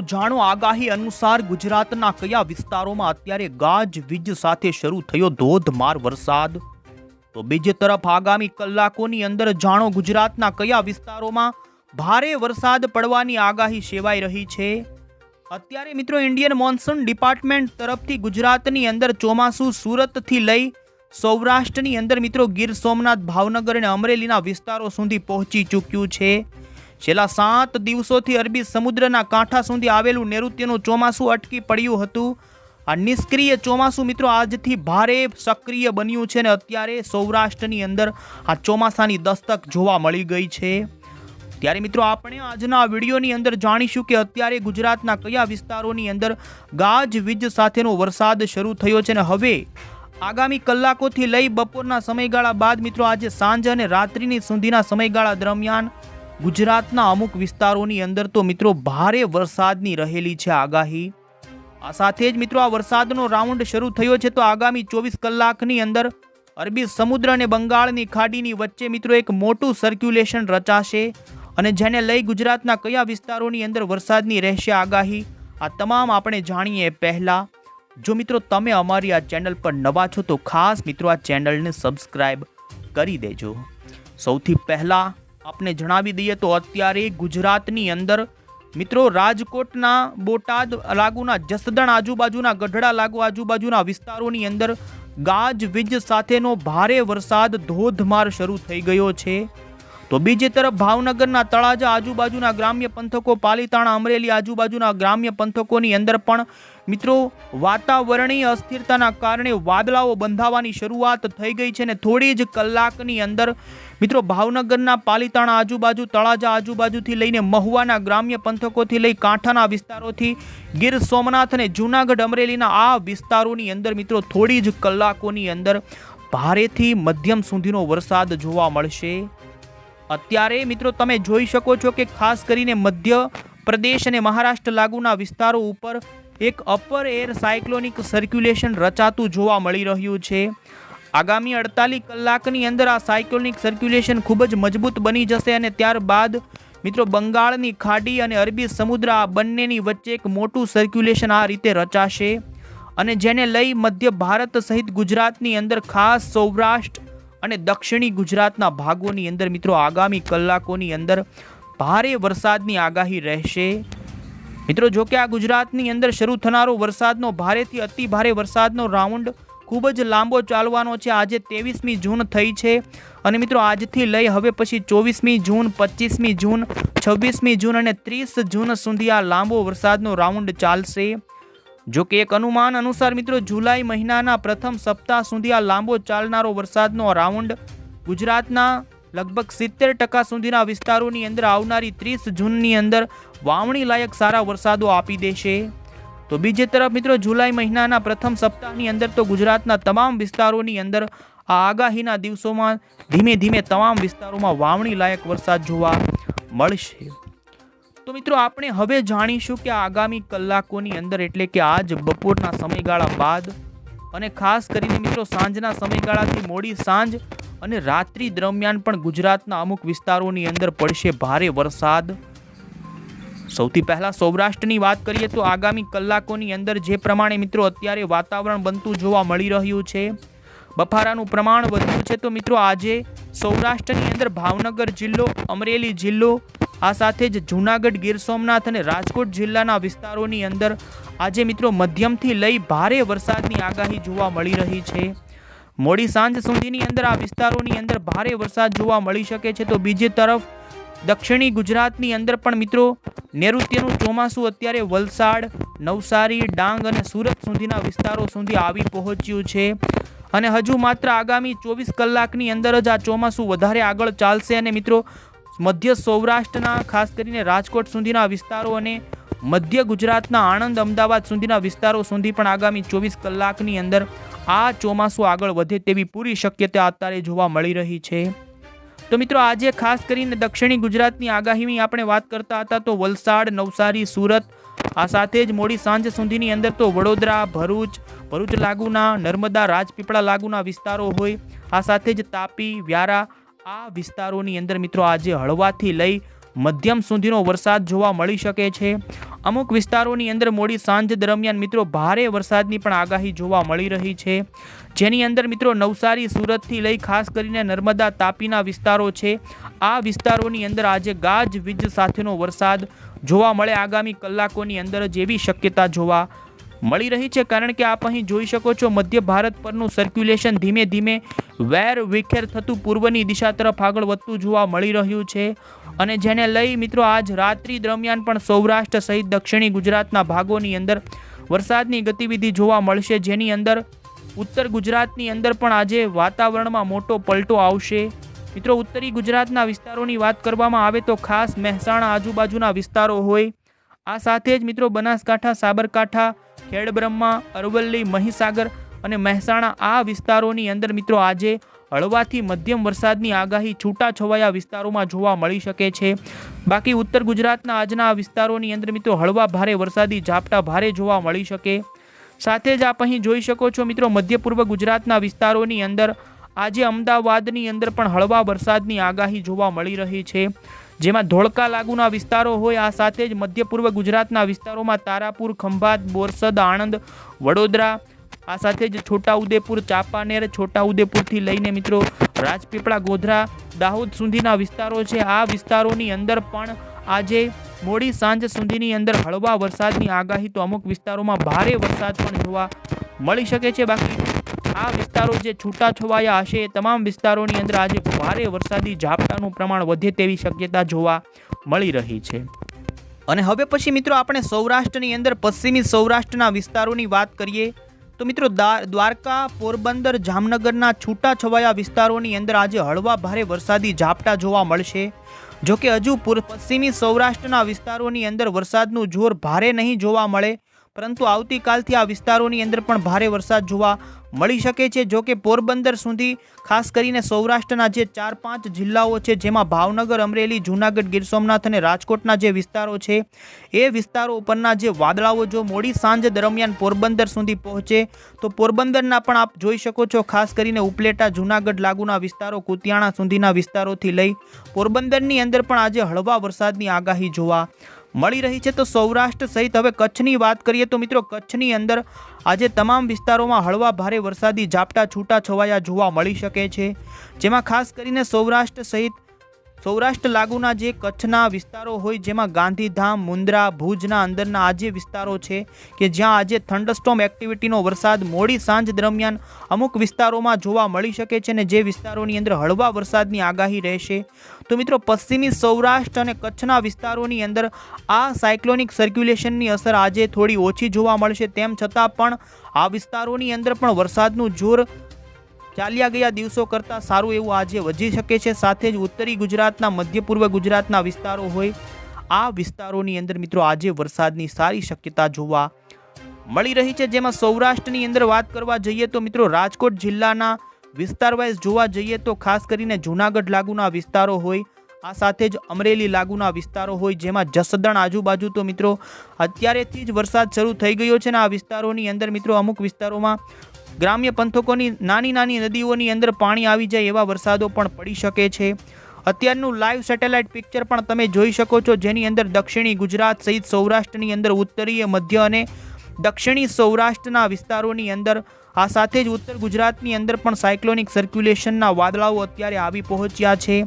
તો જાણો આગાહી અનુસાર ગુજરાતના કયા વિસ્તારોમાં અત્યારે ગાજવીજ સાથે શરૂ થયો ધોધમાર વરસાદ? તો બીજી તરફ આગામી કલાકોની અંદર જાણો ગુજરાતના કયા વિસ્તારોમાં ભારે વરસાદ પડવાની આગાહી સેવાઈ રહી છે? અત્યારે મિત્રો ઇન્ડિયન મોન્સૂન ડિપાર્ટમેન્ટ તરફથી ગુજરાતની અંદર ચોમાસું સુરતથી લઈ સૌરાષ્ટ્રની અંદર મિત્રો ગીર સોમનાથ, ભાવનગર અને અમરેલીના વિસ્તારો સુધી પહોંચી ચૂક્યું છે. છેલ્લા સાત દિવસોથી અરબી સમુદ્રના કાંઠા સુધી આવેલું નૈઋત્યનું ચોમાસું અટકી પડ્યું હતું. આ નિષ્ક્રિય ચોમાસું મિત્રો આજથી ભારે સક્રિય બન્યું છે અને અત્યારે સૌરાષ્ટ્રની અંદર આ ચોમાસાની દસ્તક જોવા મળી ગઈ છે. ત્યારે મિત્રો આપણે આજના વિડીયોની અંદર જાણીશું કે અત્યારે ગુજરાતના કયા વિસ્તારોની અંદર ગાજવીજ સાથેનો વરસાદ શરૂ થયો છે અને હવે આગામી કલાકોથી લઈ બપોરના સમયગાળા બાદ મિત્રો આજે સાંજ અને રાત્રિની સુધીના સમયગાળા દરમિયાન ગુજરાતના અમુક વિસ્તારોની અંદર તો મિત્રો ભારે વરસાદની રહેલી છે આગાહી. આ સાથે જ મિત્રો આ વરસાદનો રાઉન્ડ શરૂ થયો છે તો આગામી ચોવીસ કલાકની અંદર અરબી સમુદ્ર અને બંગાળની ખાડીની વચ્ચે મિત્રો એક મોટું સર્ક્યુલેશન રચાશે અને જેને લઈ ગુજરાતના કયા વિસ્તારોની અંદર વરસાદની રહેશે આગાહી, આ તમામ આપણે જાણીએ પહેલાં. જો મિત્રો તમે અમારી આ ચેનલ પર નવા છો તો ખાસ મિત્રો આ ચેનલને સબસ્ક્રાઈબ કરી દેજો. સૌથી પહેલા આપને જણાવી દઈએ તો અત્યારે ગુજરાતની અંદર મિત્રો રાજકોટના બોટાદ લાગુના જસદણ આજુબાજુના ગઢડા લાગુ આજુબાજુના વિસ્તારોની અંદર ગાજવીજ સાથેનો ભારે વરસાદ ધોધમાર શરૂ થઈ ગયો છે. તો બીજી તરફ ભાવનગરના તળાજા આજુબાજુના ગ્રામ્ય પંથકો, પાલીતાણા, અમરેલી આજુબાજુના ગ્રામ્ય પંથકોની અંદર પણ મિત્રો વાતાવરણીય અસ્થિરતાના કારણે વાદળાઓ બંધાવાની શરૂઆત થઈ ગઈ છે ને થોડી જ કલાકની અંદર મિત્રો, ભાવનગરના પાલીતાણા આજુબાજુ, તળાજા આજુબાજુથી લઈને મહુવાના ગ્રામ્ય પંથકોથી લઈ કાંઠાના વિસ્તારોથી ગીર સોમનાથ અને જૂનાગઢ અમરેલીના આ વિસ્તારોની અંદર મિત્રો, થોડી જ કલાકોની અંદર ભારેથી મધ્યમ સુધીનો વરસાદ જોવા મળશે. અત્યારે મિત્રો, તમે જોઈ શકો છો કે ખાસ કરીને મધ્ય પ્રદેશ અને મહારાષ્ટ્ર લાગુના વિસ્તારો ઉપર એક અપર એર સાયક્લોનિક સર્ક્યુલેશન રચાતું જોવા મળી રહ્યું છે. આગામી અડતાલીસ કલાકની અંદર આ સાયક્લોનિક સર્ક્યુલેશન ખૂબ જ મજબૂત બની જશે અને ત્યારબાદ મિત્રો બંગાળની ખાડી અને અરબી સમુદ્ર આ બંનેની વચ્ચે એક મોટું સર્ક્યુલેશન આ રીતે રચાશે. અને જેને લઈ મધ્ય ભારત સહિત ગુજરાતની અંદર ખાસ સૌરાષ્ટ્ર અને દક્ષિણી ગુજરાતના ભાગોની અંદર મિત્રો આગામી કલાકોની અંદર ભારે વરસાદની આગાહી રહેશે. મિત્રો જો કે આ ગુજરાતની અંદર શરૂ થનારો વરસાદનો ભારેથી અતિ ભારે વરસાદનો રાઉન્ડ ખૂબ જ લાંબો ચાલવાનો છે. આજે ત્રેવીસમી જૂન થઈ છે અને મિત્રો આજથી લઈ હવે પછી ચોવીસમી જૂન પચીસમી જૂન, છવ્વીસમી જૂન અને ત્રીસ જૂન સુધી આ લાંબો વરસાદનો રાઉન્ડ ચાલશે. જો કે એક અનુમાન અનુસાર મિત્રો જુલાઈ મહિનાના પ્રથમ સપ્તાહ સુધી આ લાંબો ચાલનારો વરસાદનો રાઉન્ડ ગુજરાતના લગભગ સિત્તેર ટકા સુધીના વિસ્તારોની અંદર આવનારી ત્રીસ જૂનની અંદર વાવણી લાયક સારા વરસાદો આપી દેશે. તો બીજી તરફ મિત્રો, જુલાઈ મહિનાના પ્રથમ સપ્તાહની અંદર તો ગુજરાતના તમામ વિસ્તારોની અંદર આ આગાહીના દિવસોમાં ધીમે ધીમે તમામ વિસ્તારોમાં વાવણી લાયક વરસાદ જોવા મળશે. તો મિત્રો, આપણે હવે જાણીશું કે આગામી કલાકોની અંદર એટલે કે આજ બપોરના સમયગાળા બાદ અને ખાસ કરીને મિત્રો, સાંજના સમયગાળાથી મોડી સાંજ અને રાત્રિ દરમિયાન પણ ગુજરાતના અમુક વિસ્તારોની અંદર પડશે ભારે વરસાદ. સૌથી પહેલાં સૌરાષ્ટ્રની વાત કરીએ તો આગામી કલાકોની અંદર જે પ્રમાણે મિત્રો અત્યારે વાતાવરણ બનતું જોવા મળી રહ્યું છે, બફારાનું પ્રમાણ વધ્યું છે, તો મિત્રો આજે સૌરાષ્ટ્રની અંદર ભાવનગર જિલ્લો, અમરેલી જિલ્લો, આ સાથે જ જૂનાગઢ, ગીર સોમનાથ અને રાજકોટ જિલ્લાના વિસ્તારોની અંદર આજે મિત્રો મધ્યમથી લઈ ભારે વરસાદની આગાહી જોવા મળી રહી છે. મોડી સાંજ સુધીની અંદર આ વિસ્તારોની અંદર ભારે વરસાદ જોવા મળી શકે છે, તો બીજી તરફ દક્ષિણી ગુજરાતની અંદર પણ મિત્રો, નૈઋત્યનું ચોમાસું અત્યારે વલસાડ, નવસારી, ડાંગ અને સુરત સુધીના વિસ્તારો સુધી આવી પહોંચ્યું છે. અને હજુ માત્ર આગામી ચોવીસ કલાકની અંદર જ આ ચોમાસું વધારે આગળ ચાલશે અને મિત્રો, મધ્ય સૌરાષ્ટ્રના, ખાસ કરીને રાજકોટ સુધીના વિસ્તારો અને મધ્ય ગુજરાતના આણંદ, અમદાવાદ સુધીના વિસ્તારો સુધી પણ આગામી ચોવીસ કલાકની અંદર આ ચોમાસું આગળ વધે તેવી પૂરી શક્યતા અત્યારે જોવા મળી રહી છે. તો મિત્રો, આજે ખાસ કરીને દક્ષિણી ગુજરાતની આગાહીની આપણે વાત કરતા હતા તો વલસાડ, નવસારી, સુરત, આ સાથે જ મોડી સાંજ સુધીની અંદર તો વડોદરા, ભરૂચ ભરૂચ લાગુના, નર્મદા, રાજપીપળા લાગુના વિસ્તારો હોય. આ સાથે જ તાપી, વ્યારા આ વિસ્તારોની અંદર મિત્રો આજે હળવાથી લઈ મધ્યમ સુધીનો વરસાદ જોવા મળી શકે છે. અમુક વિસ્તારોની અંદર મોડી સાંજ દરમિયાન મિત્રો ભારે વરસાદની પણ આગાહી જોવા મળી રહી છે. જેની અંદર મિત્રો નવસારી, સુરતથી લઈ ખાસ કરીને નર્મદા તાપીના વિસ્તારો છે. આ વિસ્તારોની અંદર આજે ગાજ, વીજ સાથેનો વરસાદ જોવા મળે આગામી કલાકોની અંદર જ એવી શક્યતા જોવા મળી રહી છે કારણ કે આપ અહીં જોઈ શકો છો મધ્ય ભારત પરનું સર્ક્યુલેશન ધીમે ધીમે વેર વિખેર થતું પૂર્વની દિશા તરફ આગળ વધતું જોવા મળી રહ્યું છે. અને જેને લઈ મિત્રો આજ રાત્રિ દરમિયાન પણ સૌરાષ્ટ્ર સહિત દક્ષિણી ગુજરાતના ભાગોની અંદર વરસાદની ગતિવિધિ જોવા મળશે. જેની અંદર ઉત્તર ગુજરાતની અંદર પણ આજે વાતાવરણમાં મોટો પલટો આવશે. મિત્રો ઉત્તરી ગુજરાતના વિસ્તારોની વાત કરવામાં આવે તો ખાસ મહેસાણા આજુબાજુના વિસ્તારો હોય આ સાથે જ મિત્રો બનાસકાંઠા, સાબરકાંઠા, ખેડબ્રહ્મા, અરવલ્લી, મહીસાગર અને મહેસાણા આ વિસ્તારોની અંદર મિત્રો આજે હળવાથી મધ્યમ વરસાદની આગાહી છૂટાછવાયા વિસ્તારોમાં જોવા મળી શકે છે. બાકી ઉત્તર ગુજરાતના આજના વિસ્તારોની અંદર મિત્રો હળવા ભારે વરસાદી ઝાપટા ભારે જોવા મળી શકે. સાથે જ આપ અહીં જોઈ શકો છો મિત્રો મધ્ય પૂર્વ ગુજરાતના વિસ્તારોની અંદર આજે અમદાવાદની અંદર પણ હળવા વરસાદની આગાહી જોવા મળી રહી છે. જેમાં ધોળકા લાગુના વિસ્તારો હોય, આ સાથે જ મધ્ય પૂર્વ ગુજરાતના વિસ્તારોમાં તારાપુર, ખંભાત, બોરસદ, આણંદ, વડોદરા, આ સાથે જ છોટાઉદેપુર ચાંપાનેર છોટાઉદેપુરથી લઈને મિત્રો રાજપીપળા, ગોધરા, દાહોદ સુધીના વિસ્તારો છે. આ વિસ્તારોની અંદર પણ આજે મોડી સાંજ સુધીની અંદર હળવા વરસાદની આગાહી, તો અમુક વિસ્તારોમાં ભારે વરસાદ પણ જોવા મળી શકે છે. બાકી આ વિસ્તારો જે છૂટાછવાયા હશે એ તમામ વિસ્તારોની અંદર આજે ભારે વરસાદી ઝાપટાનું પ્રમાણ વધે તેવી શક્યતા જોવા મળી રહી છે. અને હવે પછી મિત્રો આપણે સૌરાષ્ટ્રની અંદર પશ્ચિમી સૌરાષ્ટ્રના વિસ્તારોની વાત કરીએ, તો મિત્રો દ્વારકા, પોરબંદર, જામનગરના છૂટાછવાયા વિસ્તારોની અંદર આજે હળવા ભારે વરસાદી ઝાપટા જોવા મળશે. જોકે હજુ પશ્ચિમી સૌરાષ્ટ્રના વિસ્તારોની અંદર વરસાદનું જોર ભારે નહીં જોવા મળે પરંતુ આવતીકાલથી આ વિસ્તારોની અંદર પણ ભારે વરસાદ જોવા મળી શકે છે. જો કે પોરબંદર સુધી, ખાસ કરીને સૌરાષ્ટ્રના જે ચાર પાંચ જિલ્લાઓ છે, જેમાં ભાવનગર, અમરેલી, જૂનાગઢ, ગીર સોમનાથ અને રાજકોટના જે વિસ્તારો છે, એ વિસ્તારો ઉપરના જે વાદળાઓ જો મોડી સાંજ દરમિયાન પોરબંદર સુધી પહોંચે, તો પોરબંદરના પણ આપ જોઈ શકો છો, ખાસ કરીને ઉપલેટા, જૂનાગઢ લાગુના વિસ્તારો, કુતિયાણા સુધીના વિસ્તારોથી લઈ પોરબંદરની અંદર પણ આજે હળવા વરસાદની આગાહી જોવા મળી રહી છે. તો સૌરાષ્ટ્ર સહિત હવે કચ્છની વાત કરીએ તો મિત્રો કચ્છની અંદર આજે તમામ વિસ્તારોમાં હળવા ભારે વરસાદી ઝાપટા છૂટા જોવા મળી શકે છે. જેમાં ખાસ કરીને સૌરાષ્ટ્ર સહિત સૌરાષ્ટ્ર લાગુના જે કચ્છના વિસ્તારો હોય જેમાં ગાંધીધામ, મુન્દ્રા, ભુજના અંદરના આ જે વિસ્તારો છે કે જ્યાં આજે થંડરસ્ટોમ એક્ટિવિટીનો વરસાદ મોડી સાંજ દરમિયાન અમુક વિસ્તારોમાં જોવા મળી શકે છે અને જે વિસ્તારોની અંદર હળવા વરસાદની આગાહી રહેશે. તો મિત્રો, પશ્ચિમી સૌરાષ્ટ્ર અને કચ્છના વિસ્તારોની અંદર આ સાયક્લોનિક સર્ક્યુલેશનની અસર આજે થોડી ઓછી જોવા મળશે. તેમ છતાં પણ આ વિસ્તારોની અંદર પણ વરસાદનું જોર ચાલ્યા ગયા દિવસો કરતાં સારું એવું આજે વધી શકે છે. સાથે જ ઉત્તરી ગુજરાતના, મધ્ય પૂર્વ ગુજરાતના વિસ્તારો હોય, આ વિસ્તારોની અંદર મિત્રો આજે વરસાદની સારી શક્યતા જોવા મળી રહી છે. જેમાં સૌરાષ્ટ્રની અંદર વાત કરવા જઈએ તો મિત્રો રાજકોટ જિલ્લાના વિસ્તાર વાઇઝ જોવા જઈએ તો ખાસ કરીને જૂનાગઢ લાગુના વિસ્તારો હોય, આ સાથે જ અમરેલી લાગુના વિસ્તારો હોય, જેમાં જસદણ આજુબાજુ તો મિત્રો અત્યારેથી જ વરસાદ શરૂ થઈ ગયો છે ને આ વિસ્તારોની અંદર મિત્રો અમુક વિસ્તારોમાં ગ્રામ્ય પંથકોની નાની નાની નદીઓની અંદર પાણી આવી જાય એવા વરસાદો પણ પડી શકે છે. અત્યારનું લાઈવ સેટેલાઇટ પિક્ચર પણ તમે જોઈ શકો છો, જેની અંદર દક્ષિણી ગુજરાત સહિત સૌરાષ્ટ્રની અંદર, ઉત્તરીય, મધ્ય અને દક્ષિણી સૌરાષ્ટ્રના વિસ્તારોની અંદર, આ સાથે જ ઉત્તર ગુજરાતની અંદર પણ સાયક્લોનિક સર્ક્યુલેશનના વાદળાઓ અત્યારે આવી પહોંચ્યા છે.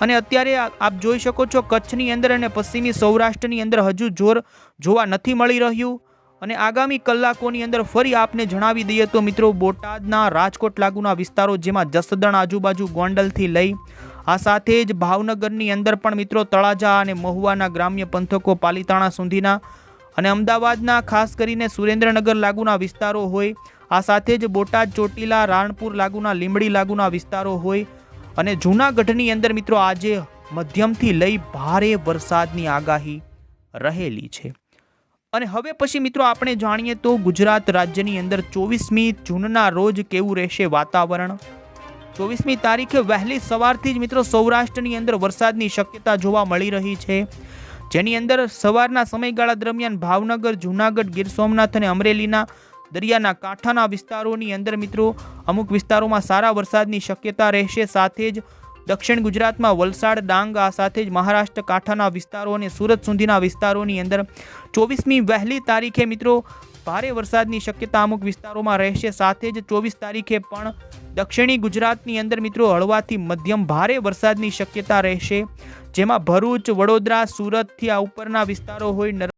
અને અત્યારે આપ જોઈ શકો છો કચ્છની અંદર અને પશ્ચિમી સૌરાષ્ટ્રની અંદર હજુ જોર જોવા નથી મળી રહ્યું. અને આગામી કલાકોની અંદર ફરી આપને જણાવી દઈએ તો મિત્રો બોટાદના રાજકોટ લાગુના વિસ્તારો જેમાં જસદણ આજુબાજુ ગોંડલથી લઈ, આ સાથે જ ભાવનગરની અંદર પણ મિત્રો તળાજા અને મહુવાના ગ્રામ્ય પંથકો પાલીતાણા સુધીના અને અમદાવાદના ખાસ કરીને સુરેન્દ્રનગર લાગુના વિસ્તારો હોય, આ સાથે જ બોટાદ, ચોટીલા, રાણપુર લાગુના, લીંબડી લાગુના વિસ્તારો હોય અને જૂનાગઢની અંદર મિત્રો આજે મધ્યમથી લઈ ભારે વરસાદની આગાહી રહેલી છે. અને હવે પછી મિત્રો આપણે જાણીએ તો ગુજરાત રાજ્યની અંદર ચોવીસમી જૂનના રોજ કેવું રહેશે વાતાવરણ? ચોવીસમી તારીખે વહેલી સવારથી જ મિત્રો સૌરાષ્ટ્રની અંદર વરસાદની શક્યતા જોવા મળી રહી છે. જેની અંદર સવારના સમયગાળા દરમિયાન ભાવનગર, જૂનાગઢ, ગીર સોમનાથ અને અમરેલીના દરિયાના કાંઠાના વિસ્તારોની અંદર મિત્રો અમુક વિસ્તારોમાં સારા વરસાદની શક્યતા રહેશે. સાથે જ દક્ષિણ ગુજરાતમાં વલસાડ, ડાંગ, આ સાથે જ મહારાષ્ટ્ર, કાંઠાના વિસ્તારો અને સુરત સુધીના વિસ્તારોની અંદર ચોવીસમી વહેલી તારીખે મિત્રો ભારે વરસાદની શક્યતા અમુક વિસ્તારોમાં રહેશે. સાથે જ ચોવીસ તારીખે પણ દક્ષિણી ગુજરાતની અંદર મિત્રો હળવાથી મધ્યમ ભારે વરસાદની શક્યતા રહેશે. જેમાં ભરૂચ, વડોદરા, સુરતથી આ ઉપરના વિસ્તારો હોય